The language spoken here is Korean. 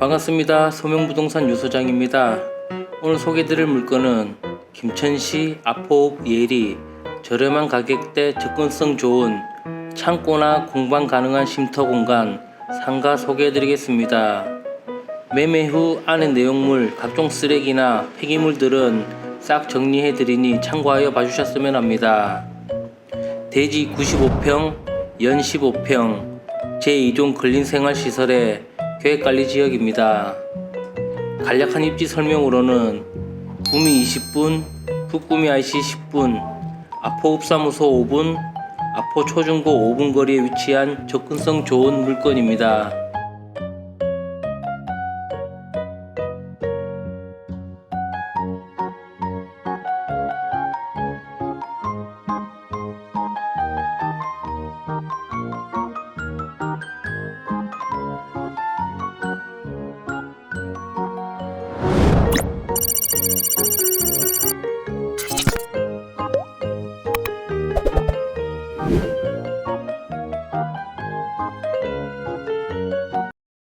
반갑습니다. 소명부동산 유소장입니다. 오늘 소개드릴 물건은 김천시 아포읍 예리 저렴한 가격대 접근성 좋은 창고나 공방 가능한 쉼터 공간 상가 소개해드리겠습니다. 매매 후 안의 내용물 각종 쓰레기나 폐기물들은 싹 정리해드리니 참고하여 봐주셨으면 합니다. 대지 95평, 연 15평, 제2종 근린생활시설의 계획관리지역입니다. 간략한 입지 설명으로는 구미 20분, 북구미 IC 10분, 아포읍사무소 5분, 아포 초중고 5분 거리에 위치한 접근성 좋은 물건입니다.